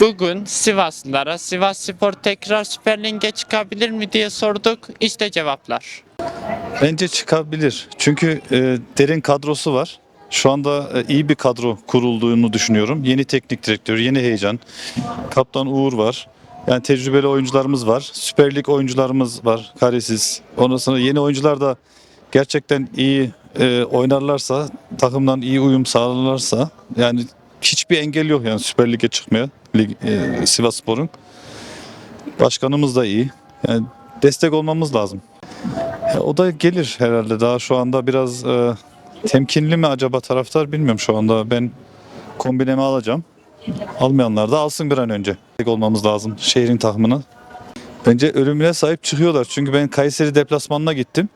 Bugün Sivaslılara Sivas Spor tekrar Süper Lig'e çıkabilir mi diye sorduk. İşte cevaplar. Bence çıkabilir. Çünkü e, derin kadrosu var. Şu anda e, iyi bir kadro kurulduğunu düşünüyorum. Yeni teknik direktör, yeni heyecan. Kaptan Uğur var. Yani tecrübeli oyuncularımız var. Süper Lig oyuncularımız var. Karesiz. Ondan sonra yeni oyuncular da gerçekten iyi e, oynarlarsa, takımdan iyi uyum sağlarlarsa yani hiçbir engel yok yani Süper Lig'e çıkmaya Lig, e, Sivasspor'un. Başkanımız da iyi. Yani destek olmamız lazım. Ya o da gelir herhalde. Daha şu anda biraz e, temkinli mi acaba taraftar bilmiyorum şu anda. Ben kombinemi alacağım. Almayanlar da alsın bir an önce. Destek olmamız lazım şehrin takımına. Bence ölümüne sahip çıkıyorlar. Çünkü ben Kayseri deplasmanına gittim.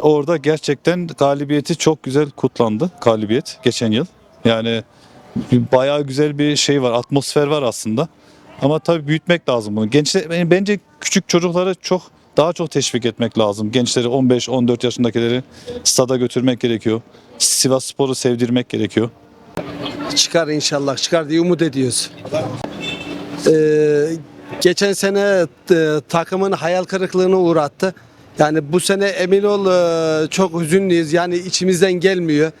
Orada gerçekten galibiyeti çok güzel kutlandı. Galibiyet geçen yıl. Yani bir- bayağı güzel bir şey var. Atmosfer var aslında. Ama tabii büyütmek lazım bunu. Gençler bence küçük çocukları çok daha çok teşvik etmek lazım. Gençleri 15-14 yaşındakileri stada götürmek gerekiyor. Sivas Spor'u sevdirmek gerekiyor. Çıkar inşallah çıkar diye umut ediyoruz. Ee, geçen sene e, takımın hayal kırıklığına uğrattı. Yani bu sene emin ol e, çok hüzünlüyüz. Yani içimizden gelmiyor.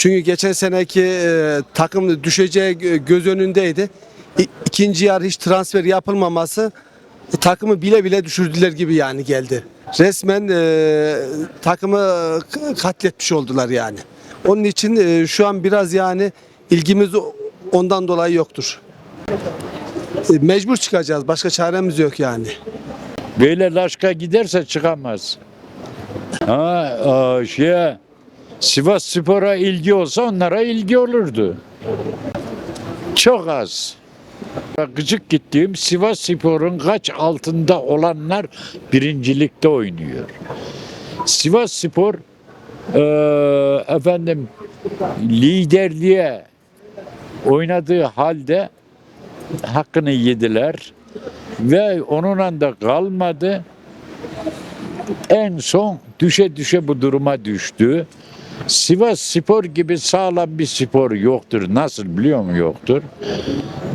Çünkü geçen seneki e, takım düşeceği gö- göz önündeydi. İ- İkinci yarı hiç transfer yapılmaması e, takımı bile bile düşürdüler gibi yani geldi. Resmen e, takımı katletmiş oldular yani. Onun için e, şu an biraz yani ilgimiz ondan dolayı yoktur. E, Mecbur çıkacağız. Başka çaremiz yok yani. Böyle laşka giderse çıkamaz. Ha, şeye, Sivas Spor'a ilgi olsa onlara ilgi olurdu. Çok az. Gıcık gittiğim Sivas Spor'un kaç altında olanlar birincilikte oynuyor. Sivas Spor eee, efendim liderliğe oynadığı halde hakkını yediler ve onunla da kalmadı. En son düşe düşe bu duruma düştü. Sivas Spor gibi sağlam bir spor yoktur. Nasıl biliyor musun yoktur?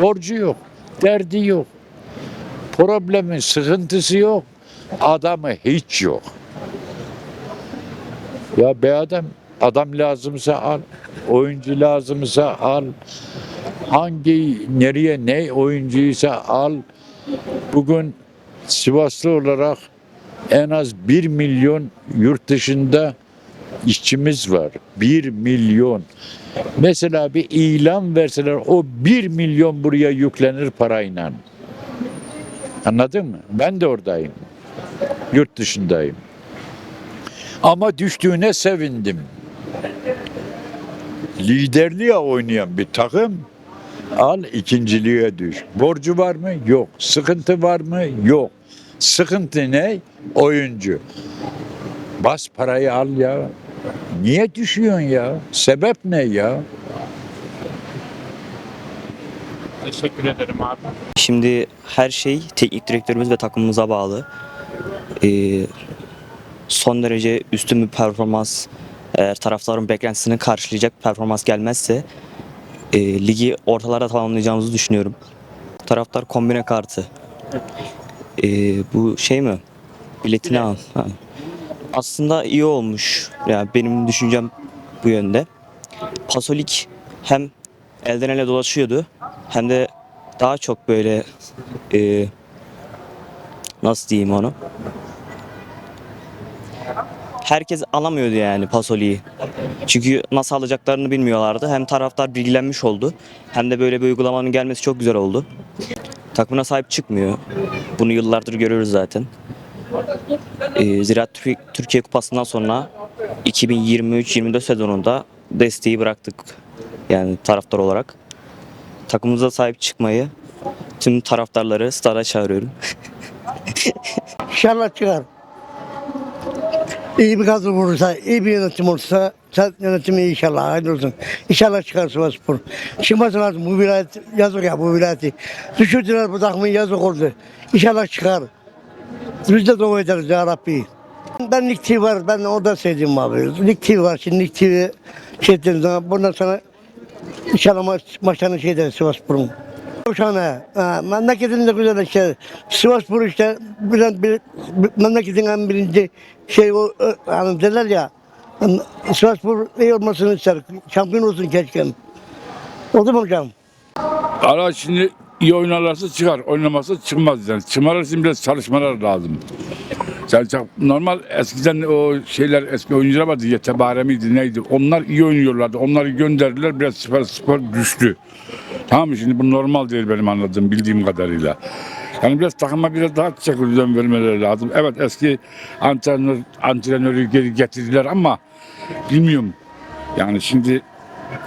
Borcu yok, derdi yok. Problemi, sıkıntısı yok. Adamı hiç yok. Ya be adam, adam lazımsa al, oyuncu lazımsa al. Hangi, nereye ne oyuncuysa al. Bugün Sivaslı olarak en az 1 milyon yurt dışında işçimiz var. 1 milyon. Mesela bir ilan verseler o 1 milyon buraya yüklenir parayla. Anladın mı? Ben de oradayım. Yurt dışındayım. Ama düştüğüne sevindim. Liderliğe oynayan bir takım Al ikinciliğe düş. Borcu var mı? Yok. Sıkıntı var mı? Yok. Sıkıntı ne? Oyuncu. Bas parayı al ya. Niye düşüyorsun ya? Sebep ne ya? Teşekkür ederim abi. Şimdi her şey teknik direktörümüz ve takımımıza bağlı. Ee, son derece üstün bir performans, eğer taraftarın beklentisini karşılayacak performans gelmezse e, ligi ortalarda tamamlayacağımızı düşünüyorum. Taraftar kombine kartı. Ee, bu şey mi? Biletini al. Ha. Aslında iyi olmuş. Yani benim düşüncem bu yönde. Pasolik hem elden ele dolaşıyordu hem de daha çok böyle e, nasıl diyeyim onu herkes alamıyordu yani Pasoli'yi. Çünkü nasıl alacaklarını bilmiyorlardı. Hem taraftar bilgilenmiş oldu hem de böyle bir uygulamanın gelmesi çok güzel oldu. Takımına sahip çıkmıyor. Bunu yıllardır görüyoruz zaten. Ee, Ziraat Tür- Türkiye Kupası'ndan sonra 2023-24 sezonunda desteği bıraktık. Yani taraftar olarak. Takımımıza sahip çıkmayı tüm taraftarları stada çağırıyorum. İnşallah çıkar. İyi bir kadro olursa, iyi bir yönetim olursa, yönetimi inşallah hayırlı olsun. İnşallah çıkar Sivasspor. Çıkması lazım bu vilayet, yazık ya bu vilayeti. Düşürdüler bu takımı yazık oldu. İnşallah çıkar. Biz de dua ederiz ya Rabbi. Ben Lig TV var, ben orada sevdiğim abi. Lig TV var, şimdi Lig TV şey ettiğim bundan sonra inşallah maç, maçlarını şey ederiz Sivasspor'un. Uşağına, ha, memleketin de güzel işte. Sivasspor işte, bir, bir, memleketin en birinci şey o, hani derler ya, hani Sivasspor iyi olmasını ister, şampiyon olsun keşke. Oldu mu hocam? Ara şimdi iyi oynarlarsa çıkar, oynamazsa çıkmaz yani. Çıkmalar için biraz çalışmalar lazım. Yani normal eskiden o şeyler eski oyuncular vardı ya Tebare miydi neydi onlar iyi oynuyorlardı. Onları gönderdiler biraz spor, spor düştü. Tamam mı şimdi bu normal değil benim anladığım bildiğim kadarıyla. Yani biraz takıma biraz daha çek düzen vermeleri lazım. Evet eski antrenör, antrenörü geri getirdiler ama bilmiyorum. Yani şimdi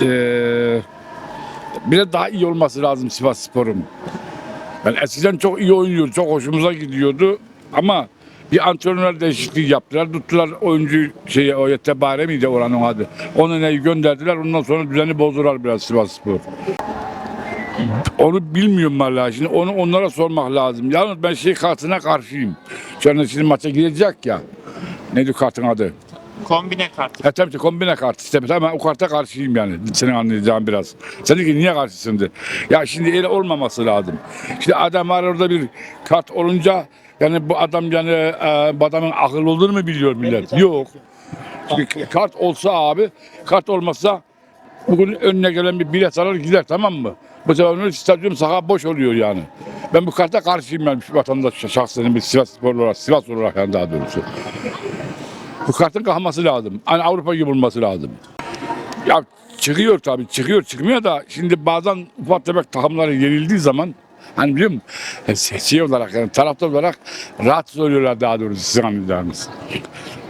eee biraz daha iyi olması lazım Sivas Spor'un. Yani eskiden çok iyi oynuyordu, çok hoşumuza gidiyordu ama bir antrenör değişikliği yaptılar. Tuttular oyuncu şeye o Tebare miydi oranın adı. Onu neyi gönderdiler. Ondan sonra düzeni bozdular biraz Sivas Spor. Onu bilmiyorum vallahi. Şimdi onu onlara sormak lazım. Yalnız ben şey kartına karşıyım. Şu anda şimdi maça gidecek ya. Neydi kartın adı? Kombine kart. Ha tabii ki kombine kart işte tamam o karta karşıyım yani senin anlayacağın biraz. Sen ki niye karşısındı? Ya şimdi öyle olmaması lazım. Şimdi adam var orada bir kart olunca yani bu adam yani e, bu adamın akıl olur mu biliyor millet? Yok. Çünkü kart olsa abi kart olmazsa bugün önüne gelen bir bilet alır gider tamam mı? Bu sefer onun stadyum saha boş oluyor yani. Ben bu karta karşıyım yani şu vatandaş şahsen bir Sivas spor olarak, Sivas olarak yani daha doğrusu. Bu kartın kalkması lazım. Hani Avrupa gibi olması lazım. Ya çıkıyor tabii çıkıyor çıkmıyor da şimdi bazen ufak tefek takımları yenildiği zaman hani biliyor musun? E, Şey olarak yani taraftar olarak rahatsız oluyorlar daha doğrusu sizin anlayacağınız.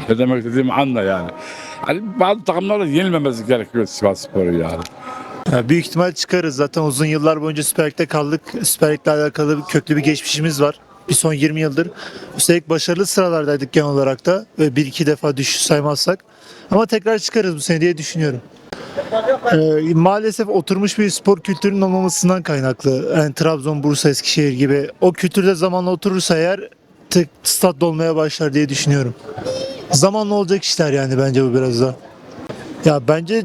ne demek dediğimi anla yani. Hani bazı takımlarda yenilmemesi gerekiyor Sivas Spor'u yani. Ya büyük ihtimal çıkarız. Zaten uzun yıllar boyunca Süper Lig'de kaldık. Süper Lig'le alakalı köklü bir geçmişimiz var. Bir son 20 yıldır. Üstelik başarılı sıralardaydık genel olarak da. Ve bir iki defa düşüş saymazsak. Ama tekrar çıkarız bu sene diye düşünüyorum. Ee, maalesef oturmuş bir spor kültürünün olmamasından kaynaklı. Yani Trabzon, Bursa, Eskişehir gibi. O kültürde zamanla oturursa eğer tek stat dolmaya başlar diye düşünüyorum. Zamanla olacak işler yani bence bu biraz da. Ya bence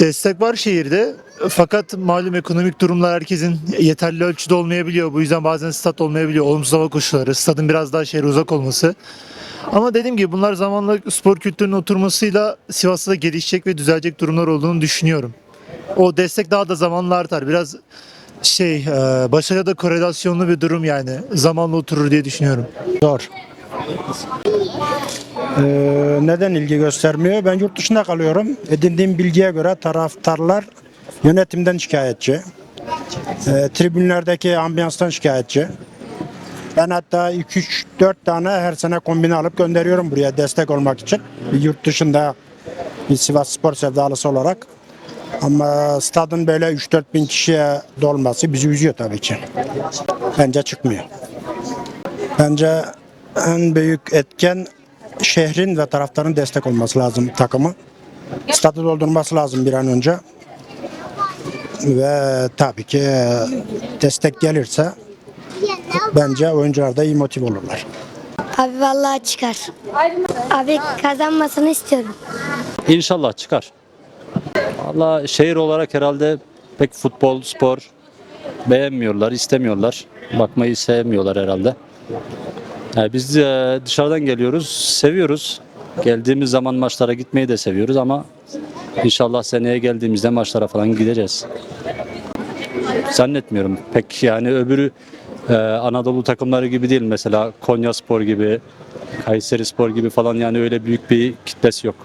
destek var şehirde. Fakat malum ekonomik durumlar herkesin yeterli ölçüde olmayabiliyor. Bu yüzden bazen stat olmayabiliyor. Olumsuz hava koşulları, stadın biraz daha şehre uzak olması. Ama dediğim gibi bunlar zamanla spor kültürünün oturmasıyla Sivas'ta da gelişecek ve düzelecek durumlar olduğunu düşünüyorum. O destek daha da zamanla artar. Biraz şey, e, başarıya da korelasyonlu bir durum yani. Zamanla oturur diye düşünüyorum. Zor. Ee, neden ilgi göstermiyor? Ben yurt dışında kalıyorum. Edindiğim bilgiye göre taraftarlar yönetimden şikayetçi. Ee, tribünlerdeki ambiyanstan şikayetçi. Ben hatta 2-3-4 tane her sene kombine alıp gönderiyorum buraya destek olmak için. Yurt dışında bir Sivas Spor sevdalısı olarak. Ama stadın böyle 3-4 bin kişiye dolması bizi üzüyor tabii ki. Bence çıkmıyor. Bence en büyük etken şehrin ve taraftarın destek olması lazım takımı. Stadı doldurması lazım bir an önce. Ve tabii ki destek gelirse bence oyuncular da iyi motive olurlar. Abi vallahi çıkar. Abi kazanmasını istiyorum. İnşallah çıkar. Valla şehir olarak herhalde pek futbol, spor beğenmiyorlar, istemiyorlar. Bakmayı sevmiyorlar herhalde. Yani biz de dışarıdan geliyoruz, seviyoruz. Geldiğimiz zaman maçlara gitmeyi de seviyoruz ama inşallah seneye geldiğimizde maçlara falan gideceğiz. Zannetmiyorum. Pek yani öbürü e, Anadolu takımları gibi değil mesela Konya Spor gibi, Kayseri Spor gibi falan yani öyle büyük bir kitlesi yok.